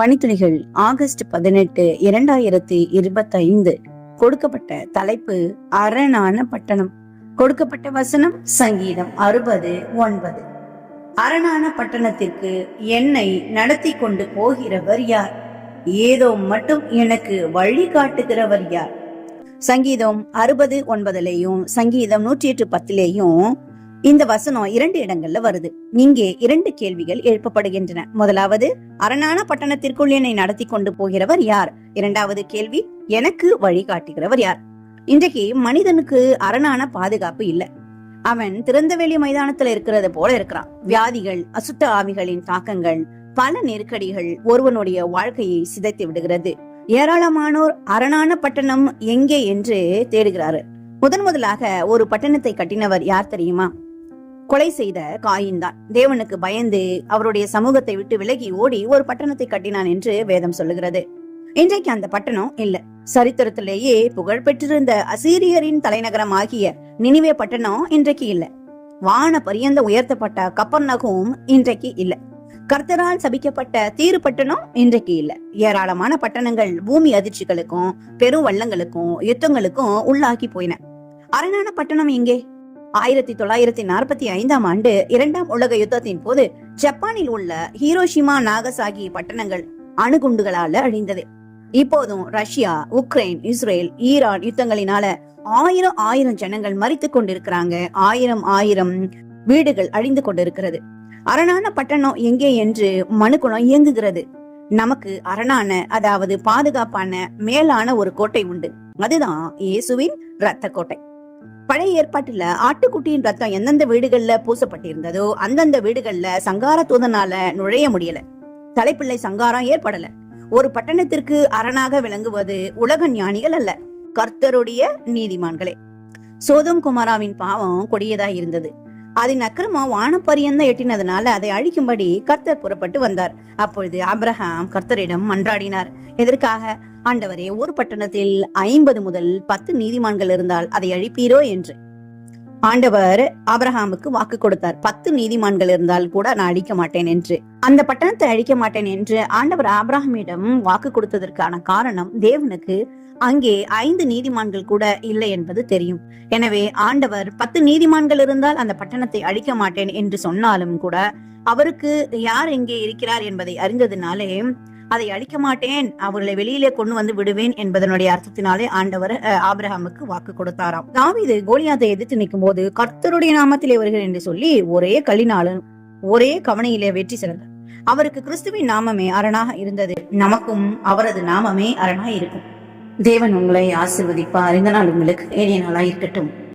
பணித்துளிகள் August பதினெட்டு இரண்டாயிரத்தி இருபத்தி ஐந்து கொடுக்கப்பட்ட தலைப்பு அரணான பட்டணம். கொடுக்கப்பட்ட வசனம் சங்கீதம் அறுபது ஒன்பது. அரணான பட்டணத்திற்கு என்னை நடத்தி கொண்டு போகிறவர் யார்? ஏதோ மட்டும் எனக்கு வழி காட்டுகிறவர் யார்? சங்கீதம் அறுபது ஒன்பதுலேயும் சங்கீதம் நூற்றி எட்டு பத்திலேயும் இந்த வசனம் இரண்டு இடங்கள்ல வருது. இங்கே இரண்டு கேள்விகள் எழுப்பப்படுகின்றன. முதலாவது அரணான பட்டணத்திற்குள் என்னை நடத்தி கொண்டு போகிறவர் யார்? இரண்டாவது கேள்வி எனக்கு வழிகாட்டுகிறவர் யார்? இன்றைக்கு மனிதனுக்கு அரணான பாதுகாப்பு இல்ல. அவன் திறந்தவெளி மைதானத்துல இருக்கிறது போல இருக்கிறான். வியாதிகள் அசுத்த ஆவிகளின் தாக்கங்கள் பல நெருக்கடிகள் ஒருவனுடைய வாழ்க்கையை சிதைத்து விடுகிறது. ஏராளமானோர் அரணான பட்டணம் எங்கே என்று தேடுகிறாரு முதன் முதலாக ஒரு பட்டணத்தை கட்டினவர் யார் தெரியுமா? கொலை செய்த காயின் தான். தேவனுக்கு பயந்து அவருடைய சமூகத்தை விட்டு விலகி ஓடி ஒரு பட்டணத்தை கட்டினான் என்று வேதம் சொல்லுகிறது. இன்றைக்கு அந்த பட்டணம் இல்ல. சரித்திரத்திலேயே புகழ் பெற்றிருந்த அசீரியரின் தலைநகரம் ஆகிய நினைவே பட்டணம் இன்றைக்கு இல்ல. வான பரியந்த உயர்த்தப்பட்ட கப்பர்நகும் இன்றைக்கு இல்ல. கர்த்தரால் சபிக்கப்பட்ட தீரு பட்டணம் இன்றைக்கு இல்ல. ஏராளமான பட்டணங்கள் பூமி அதிர்ச்சிகளுக்கும் பெரும் வள்ளங்களுக்கும் யுத்தங்களுக்கும் உள்ளாகி போயின. அரணான பட்டணம் எங்கே? ஆயிரத்தி தொள்ளாயிரத்தி நாற்பத்தி ஐந்தாம் ஆண்டு இரண்டாம் உலக யுத்தத்தின் போது ஜப்பானில் உள்ள ஹீரோஷிமா நாகசாகி பட்டணங்கள் அணுகுண்டுகளால அழிந்தது. இப்போதும் ரஷ்யா உக்ரைன் இஸ்ரேல் ஈரான் யுத்தங்களினால ஆயிரம் ஆயிரம் ஜனங்கள் மறித்து கொண்டிருக்கிறாங்க. ஆயிரம் ஆயிரம் வீடுகள் அழிந்து கொண்டிருக்கிறது. அரணான பட்டணம் எங்கே என்று மனுக்குணம் இயங்குகிறது. நமக்கு அரணான அதாவது பாதுகாப்பான மேலான ஒரு கோட்டை உண்டு. அதுதான் இயேசுவின் ரத்த கோட்டை பழைய ஏற்பாட்டுல ஆட்டுக்குட்டியின் ரத்தம் எந்தெந்த வீடுகள்ல பூசப்பட்டிருந்ததோ அந்தந்த வீடுகள்ல சங்கார தூதனால நுழைய முடியல. தலைப்பிள்ளை சங்காரம் ஏற்படல. ஒரு பட்டணத்திற்கு அரணாக விளங்குவது உலக ஞானிகள் அல்ல கர்த்தருடைய நீதிமான்களே. சோதம் குமாராவின் பாவம் கொடியதா இருந்தது. அதன் அக்கிரமம் வானப்பரியந்த எட்டினதுனால அதை அழிக்கும்படி கர்த்தர் புறப்பட்டு வந்தார். அப்பொழுது அப்ரஹாம் கர்த்தரிடம் மன்றாடினார். எதற்காக? ஆண்டவரே ஒரு பட்டணத்தில் ஐம்பது முதல் பத்து நீதிமான்கள் இருந்தால் அதை அழிப்பீரோ என்று. ஆண்டவர் ஆபிரகாமுக்கு வாக்கு கொடுத்தார். பத்து நீதிமான்கள் இருந்தால் கூட நான் அழிக்க மாட்டேன் என்று. அந்த பட்டணத்தை அழிக்க மாட்டேன் என்று ஆண்டவர் ஆபிரகாமிடம் வாக்கு கொடுத்ததற்கான காரணம் தேவனுக்கு அங்கே ஐந்து நீதிமான்கள் கூட இல்லை என்பது தெரியும். எனவே ஆண்டவர் பத்து நீதிமான்கள் இருந்தால் அந்த பட்டணத்தை அழிக்க மாட்டேன் என்று சொன்னாலும் கூட அவருக்கு யார் எங்கே இருக்கிறார் என்பதை அறிந்ததுனாலே அதை அழிக்க மாட்டேன் அவர்களை வெளியிலே கொண்டு வந்து விடுவேன் என்பதனுடைய அர்த்தத்தினாலே ஆண்டவர் அஹ், ஆபிரகாமுக்கு வாக்கு கொடுத்தாராம். தாவிது கோலியாத்தை எதிர்த்து நிற்கும் போது கர்த்தருடைய நாமத்திலே வருகிறேன் என்று சொல்லி ஒரே கல்லினாலும் ஒரே கவனையிலே வெற்றி சிறந்தார் அவருக்கு கிறிஸ்துவின் நாமமே அரணாக இருந்தது. நமக்கும் அவரது நாமமே அரணாக இருக்கும். தேவன் உங்களை ஆசிர்வதிப்பார். இந்த நாள் உங்களுக்கு ஏனைய நாளாக இருக்கட்டும்.